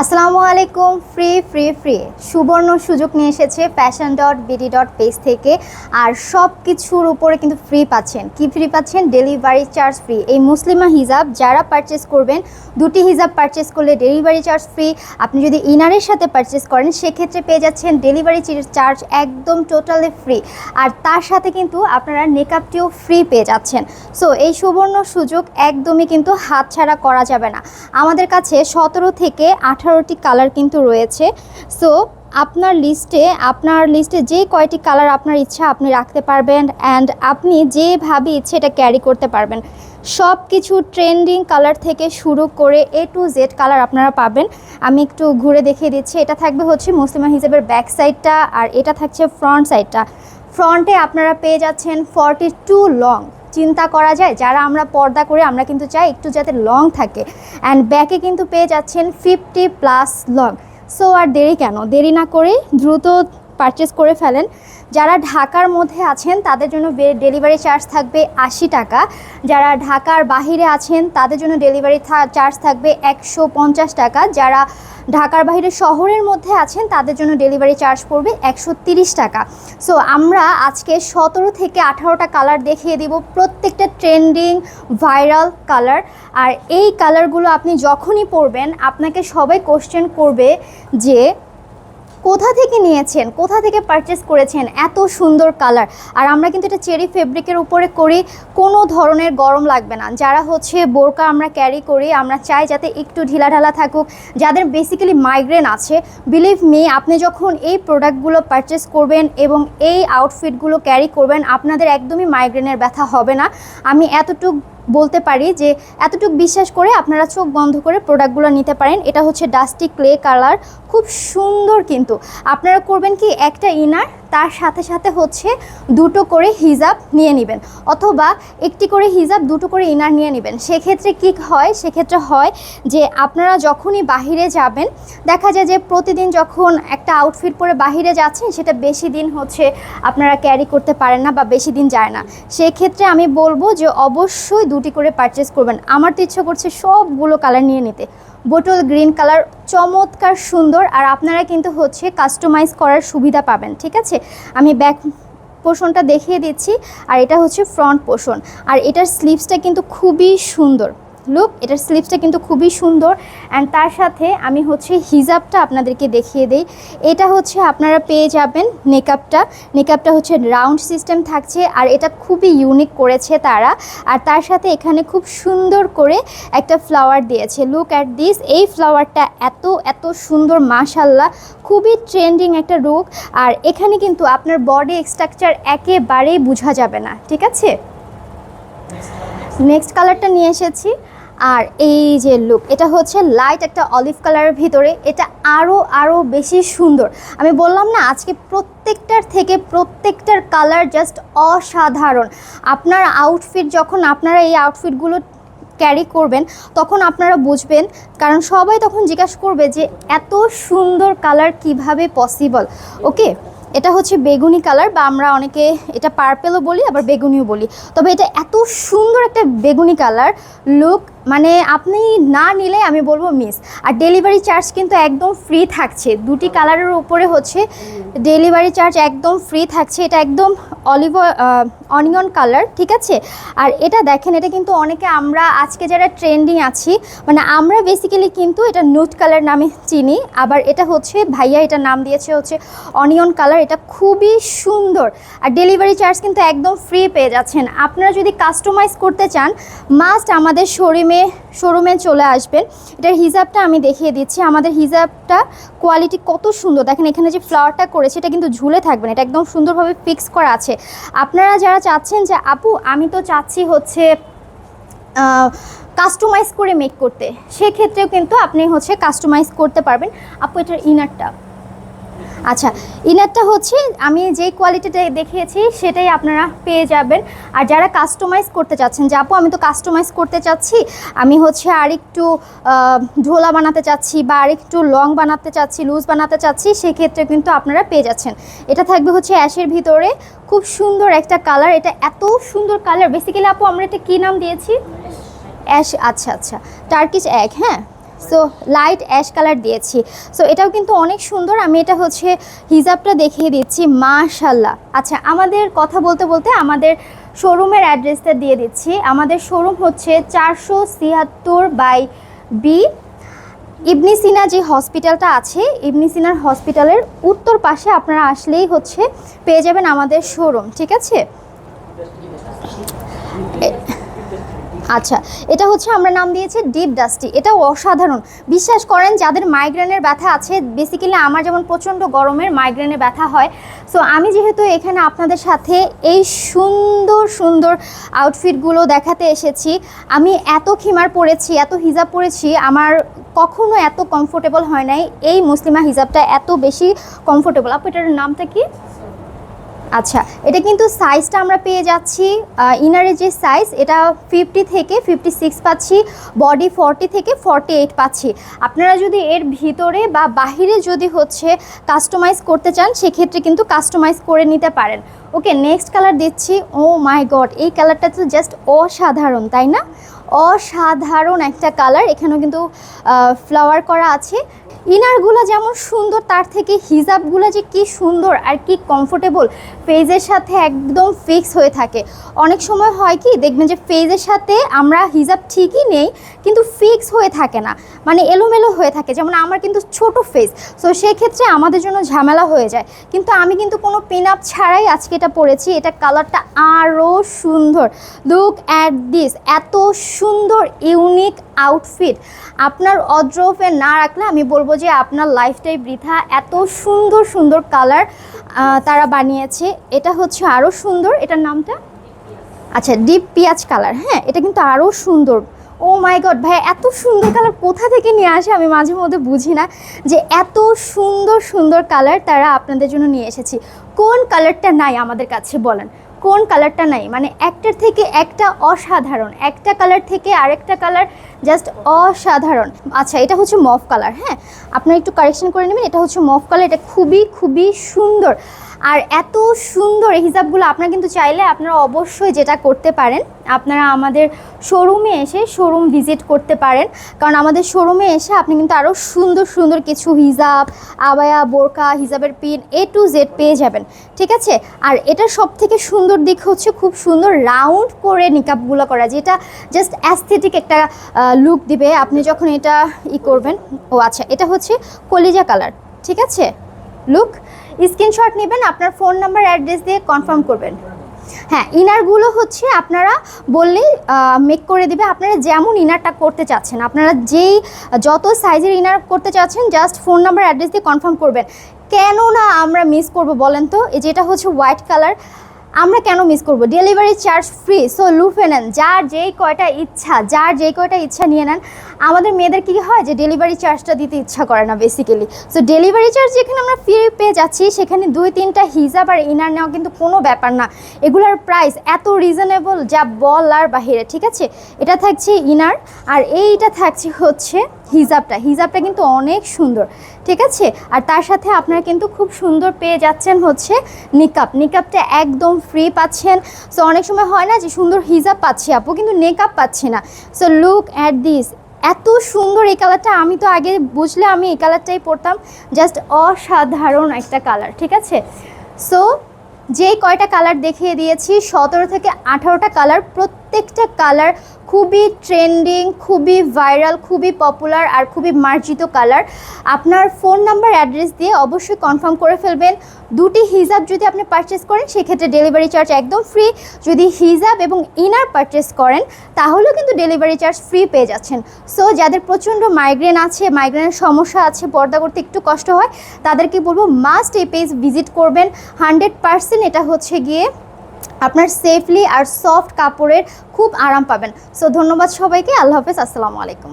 আসসালামু আলাইকুম। Free free free. সুবর্ণ সুযোগ নিয়ে এসেছে fashion dot BD dot page থেকে। আর সব কিছুর উপরে কিন্তু ফ্রি পাচ্ছেন। কি ফ্রি পাচ্ছেন? ডেলিভারি চার্জ ফ্রি এই মুসলিমা হিজাব যারা পারচেস করবেন, দুটি হিজাব পারচেস করলে ডেলিভারি চার্জ ফ্রি আপনি যদি ইনারের সাথে পারচেস করেন, সেক্ষেত্রে পেয়ে যাচ্ছেন ডেলিভারি চার্জ একদম টোটালি ফ্রি আর তার সাথে কিন্তু আপনারা মেকআপটিও ফ্রি পেয়ে যাচ্ছেন। সো এই সুবর্ণ সুযোগ একদমই কিন্তু হাতছাড়া করা যাবে না। আমাদের কাছে সতেরো থেকে আঠারোটি কালার কিন্তু রয়েছে। সো আপনার লিস্টে আপনার লিস্টে যে কয়টি কালার আপনার ইচ্ছা আপনি রাখতে পারবেন অ্যান্ড আপনি যেভাবে ইচ্ছে এটা ক্যারি করতে পারবেন। সব কিছু ট্রেন্ডিং কালার থেকে শুরু করে এ টু জেড কালার আপনারা পাবেন। আমি একটু ঘুরে দেখিয়ে দিচ্ছি। এটা থাকবে হচ্ছে মুসলিমা হিসেবের ব্যাক সাইডটা আর এটা থাকছে ফ্রন্ট সাইডটা ফ্রন্টে আপনারা পেয়ে যাচ্ছেন ফর্টি টু লং চিন্তা করা যায়, যারা আমরা পর্দা করে আমরা কিন্তু চাই একটু যাতে লং থাকে। অ্যান্ড ব্যাকে কিন্তু পেয়ে যাচ্ছেন ফিফটি প্লাস লং সো আর দেরি কেন? দেরি না করে দ্রুত পারচেস করে ফেলেন। যারা ঢাকার মধ্যে আছেন, তাদের জন্য ডেলিভারি চার্জ থাকবে আশি টাকা। যারা ঢাকার বাহিরে আছেন, তাদের জন্য ডেলিভারি চার্জ থাকবে একশো পঞ্চাশ টাকা। যারা ঢাকার বাইরে শহরের মধ্যে আছেন, তাদের জন্য ডেলিভারি চার্জ পড়বে একশো টাকা। সো আমরা আজকে সতেরো থেকে আঠারোটা কালার দেখিয়ে দিব। প্রত্যেকটা ট্রেন্ডিং ভাইরাল কালার আর এই কালারগুলো আপনি যখনই পরবেন, আপনাকে সবাই কোশ্চেন করবে যে কোথা থেকে নিয়েছেন? কোথা থেকে পারচেস করেছেন? এত সুন্দর কালার আর আমরা কিন্তু এটা চেরি ফেব্রিকের উপরে করি, কোনো ধরনের গরম লাগবে না। যারা হচ্ছে বোরকা আমরা ক্যারি করি, আমরা চাই যাতে একটু ঢিলাঢালা থাকুক। যাদের বেসিক্যালি মাইগ্রেন আছে বিলিভ মি আপনি যখন এই প্রোডাক্টগুলো পারচেস করবেন এবং এই আউটফিটগুলো ক্যারি করবেন, আপনাদের একদমই মাইগ্রেনের ব্যথা হবে না। আমি এতটুক বলতে পারি যে এতটুকু বিশ্বাস করে আপনারা চোখ বন্ধ করে প্রোডাক্টগুলো নিতে পারেন। এটা হচ্ছে ডাস্টি ক্লে কালার খুব সুন্দর কিন্তু। আপনারা করবেন কি, একটা ইনার তার সাথে সাথে হচ্ছে দুটো করে হিজাব নিয়ে নেবেন। অথবা একটি করে হিজাব, দুটো করে ইনার নিয়ে নেবেন। সেক্ষেত্রে কি হয়? সেক্ষেত্রে হয় যে আপনারা যখনই বাহিরে যাবেন, দেখা যায় যে প্রতিদিন যখন একটা আউটফিট পরে বাহিরে যাচ্ছেন, সেটা বেশি দিন হচ্ছে আপনারা ক্যারি করতে পারেন না বা বেশি দিন যায় না। সেক্ষেত্রে আমি বলব যে অবশ্যই দুটি করে পারচেস করবেন। আমার তো ইচ্ছা করছে সবগুলো কালার নিয়ে নিতে। বোটল গ্রিন কালার, চমৎকার সুন্দর, আর আপনারা কিন্তু হচ্ছে কাস্টমাইজ করার সুবিধা পাবেন, ঠিক আছে? আমি ব্যাক পোষণটা দেখিয়ে দিচ্ছি, আর এটা হচ্ছে ফ্রন্ট পোষণ আর এটার স্লিভসটা কিন্তু খুবই সুন্দর। লুক এটার স্লিপসটা কিন্তু খুবই সুন্দর অ্যান্ড তার সাথে আমি হচ্ছে হিজাবটা আপনাদেরকে দেখিয়ে দেই। এটা হচ্ছে আপনারা পেয়ে যাবেন মেকআপটা মেকআপটা হচ্ছে রাউন্ড সিস্টেম থাকছে আর এটা খুবই ইউনিক করেছে তারা। আর তার সাথে এখানে খুব সুন্দর করে একটা ফ্লাওয়ার দিয়েছে। লুক অ্যাট দিস এই ফ্লাওয়ারটা এত এত সুন্দর মাশাল্লাহ খুবই ট্রেন্ডিং একটা রুক আর এখানে কিন্তু আপনার বডি স্ট্রাকচার একেবারেই বোঝা যাবে না। ঠিক আছে? নেক্সট কালারটা নিয়ে এসেছি। আর এই যে লুক এটা হচ্ছে লাইট একটা অলিভ কালারের ভিতরে, এটা আরও আরও বেশি সুন্দর। আমি বললাম না, আজকে প্রত্যেকটার থেকে প্রত্যেকটার কালার জাস্ট অসাধারণ। আপনার আউটফিট যখন আপনারা এই আউটফিটগুলো ক্যারি করবেন, তখন আপনারা বুঝবেন, কারণ সবাই তখন জিজ্ঞাসা করবে যে এত সুন্দর কালার কীভাবে পসিবল ওকে এটা হচ্ছে বেগুনি কালার বা আমরা অনেকে এটা পার্পেলও বলি, আবার বেগুনিও বলি। তবে এটা এত সুন্দর একটা বেগুনি কালার লুক মানে আপনি না নিলে আমি বলব মিস আর ডেলিভারি চার্জ কিন্তু একদম ফ্রি থাকছে। দুটি কালারের উপরে হচ্ছে ডেলিভারি চার্জ একদম ফ্রি থাকছে। এটা একদম অলিভ অনিয়ন কালার ঠিক আছে? আর এটা দেখেন, এটা কিন্তু অনেকে আমরা আজকে যারা ট্রেন্ডিং আছি মানে আমরা বেসিক্যালি কিন্তু এটা নুট কালার নামে চিনি। আবার এটা হচ্ছে, ভাইয়া এটা নাম দিয়েছে হচ্ছে অনিয়ন কালার এটা খুবই সুন্দর। আর ডেলিভারি চার্জ কিন্তু একদম ফ্রি পেয়ে যাচ্ছেন। আপনারা যদি কাস্টমাইজ করতে চান মাস্ট আমাদের শোরুমে শোরুমে চলে আসবেন। এটার হিজাবটা আমি দেখিয়ে দিচ্ছি। আমাদের হিজাবটা কোয়ালিটি কত সুন্দর। দেখেন এখানে যে ফ্লাওয়ারটা করেছে, এটা কিন্তু ঝুলে থাকবে না। এটা একদম সুন্দরভাবে ফিক্স করা আছে। আপনারা যারা চাচ্ছেন যে, আপু, আমি তো চাচ্ছি হচ্ছে কাস্টমাইজ করে মেক করতে, সেক্ষেত্রেও কিন্তু আপনি হচ্ছে কাস্টমাইজ করতে পারবেন। আপু, এটার ইনারটা আচ্ছা ইনারটা হচ্ছে, আমি যেই কোয়ালিটিটা দেখিয়েছি, সেটাই আপনারা পেয়ে যাবেন। আর যারা কাস্টমাইজ করতে চাচ্ছেন, যে আপু, আমি তো কাস্টমাইজ করতে চাচ্ছি, আমি হচ্ছে আর একটু ঝোলা বানাতে চাচ্ছি বা আর একটু লং বানাতে চাচ্ছি লুজ বানাতে চাচ্ছি, সেক্ষেত্রে কিন্তু আপনারা পেয়ে যাচ্ছেন। এটা থাকবে হচ্ছে অ্যাশের ভিতরে। খুব সুন্দর একটা কালার এটা এত সুন্দর কালার বেসিক্যালি আপু, আমরা এটা কী নাম দিয়েছি? অ্যাশ আচ্ছা আচ্ছা। টার্কিশ এক হ্যাঁ? সো লাইট অ্যাশ কালার দিয়েছি। সো এটাও কিন্তু অনেক সুন্দর। আমি এটা হচ্ছে হিজাবটা দেখিয়ে দিচ্ছি। মাশাল্লাহ আচ্ছা আমাদের কথা বলতে বলতে আমাদের শোরুমের অ্যাড্রেসটা দিয়ে দিচ্ছি। আমাদের শোরুম হচ্ছে চারশো ছিয়াত্তর বাই বি ইবনি সিনা যে হসপিটালটা আছে, ইবনি সিনার হসপিটালের উত্তর পাশে আপনারা আসলেই হচ্ছে পেয়ে যাবেন আমাদের শোরুম। ঠিক আছে এ- আচ্ছা এটা হচ্ছে আমরা নাম দিয়েছি ডিপ ডাস্টি। এটা অসাধারণ। বিশ্বাস করেন, যাদের মাইগ্রেনের ব্যথা আছে বেসিক্যালি আমার যেমন প্রচণ্ড গরমের মাইগ্রেনের ব্যথা হয় সো আমি যেহেতু এখানে আপনাদের সাথে এই সুন্দর সুন্দর আউটফিটগুলো দেখাতে এসেছি, আমি এত খিমার পরেছি, এত হিজাব পরেছি, আমার কখনো এত কমফোর্টেবল হয় নাই, এই মুসলিমা হিজাবটা এত বেশি কমফোর্টেবল আপু, এটার নামটা কি? আচ্ছা এটা কিন্তু সাইজটা আমরা পেয়ে যাচ্ছি ইনারের যে সাইজ এটা ফিফটি থেকে ফিফটি সিক্স পাচ্ছি বডি ফর্টি থেকে ফর্টি এইট পাচ্ছি। আপনারা যদি এর ভিতরে বা বাহিরে যদি হচ্ছে কাস্টমাইজ করতে চান, সেক্ষেত্রে কিন্তু কাস্টমাইজ করে নিতে পারেন। ওকে নেক্সট কালার দিচ্ছি ও মাই গড এই কালারটা তো জাস্ট অসাধারণ, তাই না? অসাধারণ একটা কালার এখানেও কিন্তু ফ্লাওয়ার করা আছে। ইনারগুলো যেমন সুন্দর, তার থেকে হিজাবগুলো যে কি সুন্দর আর কি কমফোর্টেবল ফেজের সাথে একদম ফিক্স হয়ে থাকে। অনেক সময় হয় কি, দেখবেন যে ফেজের সাথে আমরা হিজাব ঠিকই নেই, কিন্তু ফিক্স হয়ে থাকে না। মানে এলোমেলো হয়ে থাকে, যেমন আমার কিন্তু ছোট ফেজ সো সেক্ষেত্রে আমাদের জন্য ঝামেলা হয়ে যায়। কিন্তু আমি কিন্তু কোনো পিন আপ ছাড়াই আজকে এটা পরেছি, এটা কালারটা আরও সুন্দর। লুক অ্যাট দিস এত সুন্দর ইউনিক আউটফিট আপনার অদ্রফে না রাখলে আমি বলব যে আপনার লাইফটাই বৃথা। এত সুন্দর সুন্দর কালার তারা বানিয়েছে। এটা হচ্ছে আরও সুন্দর। এটার নামটা? আচ্ছা ডিপ পেঁয়াজ কালার হ্যাঁ? এটা কিন্তু আরও সুন্দর। ও মাই গড ভাই এত সুন্দর কালার কোথা থেকে নিয়ে আসে আমি মাঝে মধ্যে বুঝি না যে এত সুন্দর সুন্দর কালার তারা আপনাদের জন্য নিয়ে এসেছি। কোন কালারটা নাই আমাদের কাছে বলেন। কোন কালারটা নাই? মানে একটার থেকে একটা অসাধারণ। একটা কালার থেকে আরেকটা কালার জাস্ট অসাধারণ। আচ্ছা এটা হচ্ছে মফ কালার হ্যাঁ? আপনারা একটু কারেকশন করে নেবেন, এটা হচ্ছে মফ কালার, এটা খুবই খুবই সুন্দর। আর এত সুন্দর এই হিসাবগুলো আপনারা কিন্তু চাইলে আপনারা অবশ্যই যেটা করতে পারেন, আপনারা আমাদের শোরুমে এসে শোরুম ভিজিট করতে পারেন। কারণ আমাদের শোরুমে এসে আপনি কিন্তু আরও সুন্দর সুন্দর কিছু হিজাব, আবায়া, বোরকা, হিজাবের পিন এ টু জেড পেয়ে যাবেন, ঠিক আছে? আর এটার সব থেকে সুন্দর দিক হচ্ছে খুব সুন্দর রাউন্ড করে নিকাপগুলো করা, যেটা জাস্ট অ্যাস্থেটিক একটা লুক দিবে। আপনি যখন এটা ই করবেন, ও আচ্ছা এটা হচ্ছে কলিজা কালার, ঠিক আছে? লুক স্ক্রিনশট নেবেন, আপনার ফোন নাম্বার, অ্যাড্রেস দিয়ে কনফার্ম করবেন। হ্যাঁ ইনারগুলো হচ্ছে আপনারা বললেই মেক করে দিবে। আপনারা যেমন ইনারটা করতে চাচ্ছেন, আপনারা যেই, যত সাইজের ইনার করতে চাচ্ছেন জাস্ট ফোন নাম্বার অ্যাড্রেস দিয়ে কনফার্ম করবেন। কেন না আমরা মিস করব বলেন তো? যেটা হচ্ছে হোয়াইট কালার আমরা কেন মিস করব? ডেলিভারি চার্জ ফ্রি সো লুফে নেন, যার যেই কয়টা ইচ্ছা, যার যেই কয়টা ইচ্ছা নিয়ে নেন, আমাদের মেয়েদের কি হয় যে ডেলিভারি চার্জটা দিতে ইচ্ছা করে না বেসিক্যালি সো ডেলিভারি চার্জ যেখানে আমরা ফ্রি পেয়ে যাচ্ছি, সেখানে দুই, তিনটা হিজাব আর ইনার নেওয়া কিন্তু কোনো ব্যাপার না। এগুলোর প্রাইস এত রিজনেবল যা বলার বাহিরে, ঠিক আছে? এটা থাকছে ইনার আর এইটা থাকছে হচ্ছে হিজাবটা হিজাবটা কিন্তু অনেক সুন্দর, ঠিক আছে? আর তার সাথে আপনারা কিন্তু খুব সুন্দর পেয়ে যাচ্ছেন হচ্ছে নিকাপ নিকাপটা একদম ফ্রি পাচ্ছেন। সো অনেক সময় হয় না যে সুন্দর হিজাব পাচ্ছি আপু, কিন্তু নেকআপ পাচ্ছি না। সো লুক অ্যাট দিস এত সুন্দর এই কালারটা আমি তো আগে বুঝলে আমি এই কালারটাই পরতাম। জাস্ট অসাধারণ একটা কালার ঠিক আছে? সো যেই কয়টা কালার দেখিয়ে দিয়েছি, সতেরো থেকে আঠারোটা কালার প্রত্যেকটা কালার খুবই ট্রেন্ডিং খুবই ভাইরাল খুবই পপুলার আর খুবই মার্জিত কালার আপনার ফোন নাম্বার অ্যাড্রেস দিয়ে অবশ্যই কনফার্ম করে ফেলবেন। দুটি হিজাব যদি আপনি পারচেস করেন, সেক্ষেত্রে ডেলিভারি চার্জ একদম ফ্রি যদি হিজাব এবং ইনার পারচেস করেন, তাহলেও কিন্তু ডেলিভারি চার্জ ফ্রি পেয়ে যাচ্ছেন। সো যাদের প্রচণ্ড মাইগ্রেন আছে মাইগ্রেনের সমস্যা আছে, পর্দা করতে একটু কষ্ট হয়, তাদেরকে বলব মাস্ট এই পেজ ভিজিট করবেন। হান্ড্রেড পার্সেন্ট এটা হচ্ছে গিয়ে আপনার সেফলি আর সফট কাপড়ের খুব আরাম পাবেন। সো ধন্যবাদ সবাইকে। আল্লাহ হাফেজ। আসসালামু আলাইকুম।